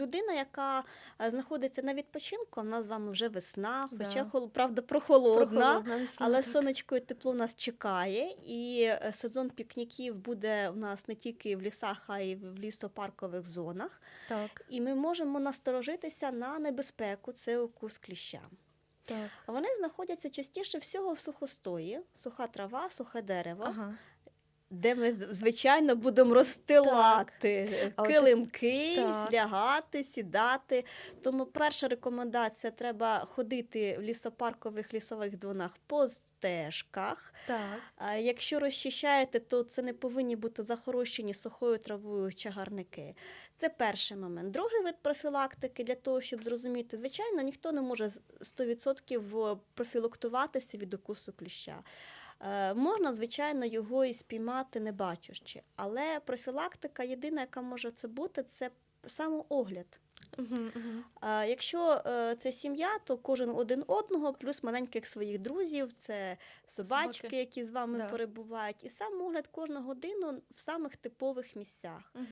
людина, яка е, знаходиться на відпочинку, в нас з вами вже весна, Да. хоча хол- правда прохолодна. Прохолодна весна, Але так. сонечко і тепло нас чекає, і е, сезон пікніків буде у нас не тільки в лісах, а й в лісопаркових зонах. Так, І ми можемо насторожитися на небезпеку це укус кліща. так. Вони знаходяться частіше всього в сухостої, суха трава, сухе дерево, Ага. Де ми звичайно будемо розстилати е, от- килимки, так. лягати, сідати. Тому перша рекомендація треба ходити в лісопаркових лісових зонах по стежках. Так. Якщо розчищаєте, то це не повинні бути захорощені сухою травою чагарники. Це перший момент. Другий вид профілактики для того, щоб зрозуміти, звичайно, ніхто не може 100% профілактуватися від укусу кліща. Е, Можна, звичайно, його і спіймати не бачачи, але профілактика єдина, яка може це бути, це самоогляд. Угу, угу. А якщо е, це сім'я, то кожен один одного, плюс маленьких своїх друзів, це собачки, Собаки. які з вами Да. перебувають, і сам огляд кожну годину в самих типових місцях. Угу.